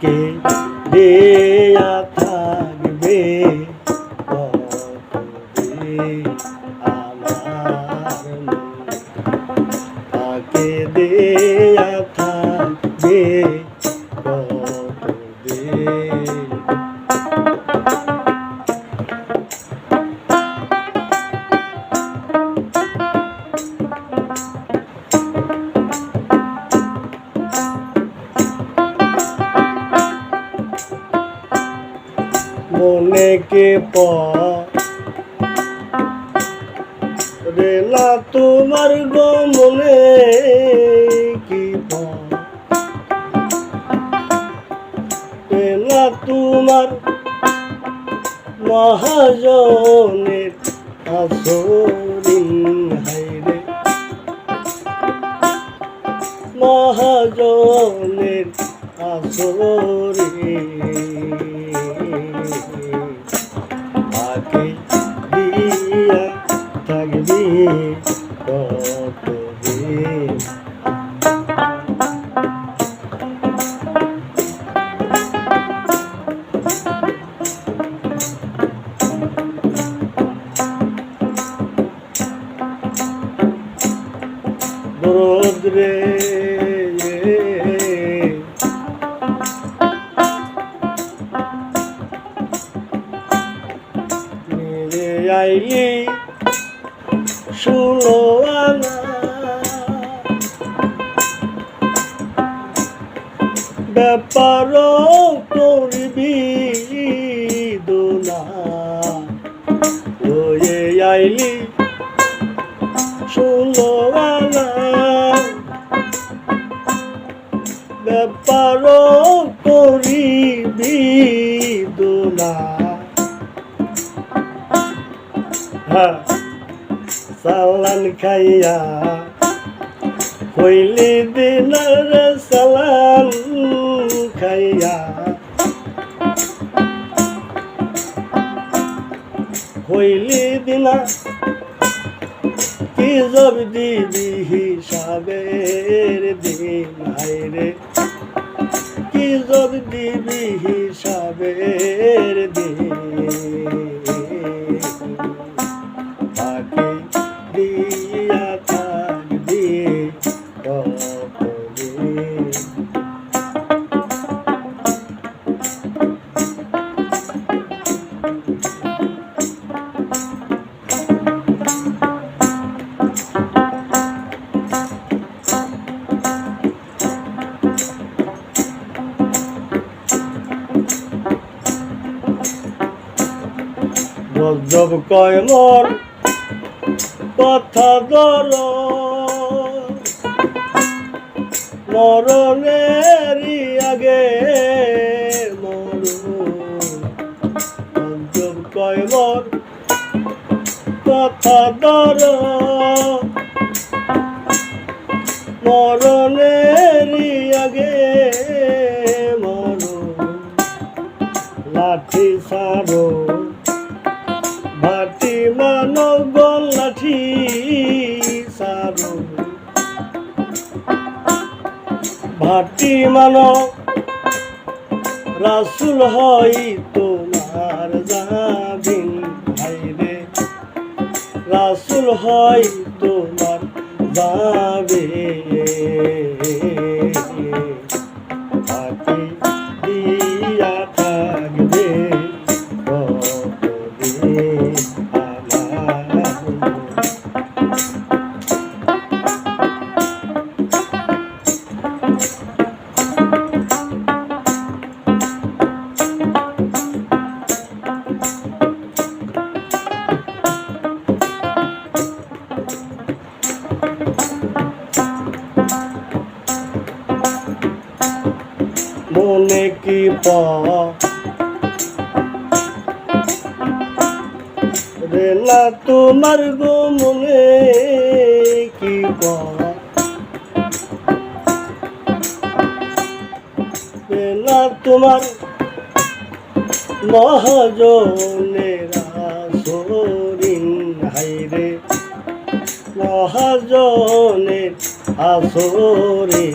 তাকে দেয়া থাকবে আমার তাকে দেয়া মনে কে রে না তোমার গো মনে কি রে তোমার মহাজনের আসরিন হাইরে মহাজনের আসরে রে আইলি শুনো ব্যাপার করবি ওয়ে আইলি দোলা। সালান খাইয়া হইলি দিনার সালান খাইয়া। হইলি দিনা কি জব দিবি হিসাবের দিন হাইরে কি বিবি হিসাবের দিন। গজব কয় মোর কথা দর মরণেরই আগে মর গজব কয় মোর কথা দর মরণেরই আগে মর লাঠি সারো ভাটি মানব রাসুল হই তোমার যাবিন ভাইরে। রাসুল হই তোমার যাবে ভাটি দিয়া কি পা রে না তোমার গো মনে কি পা রে না তোমার মহাজনের আসরিন হাইরে মহাজনের আসরে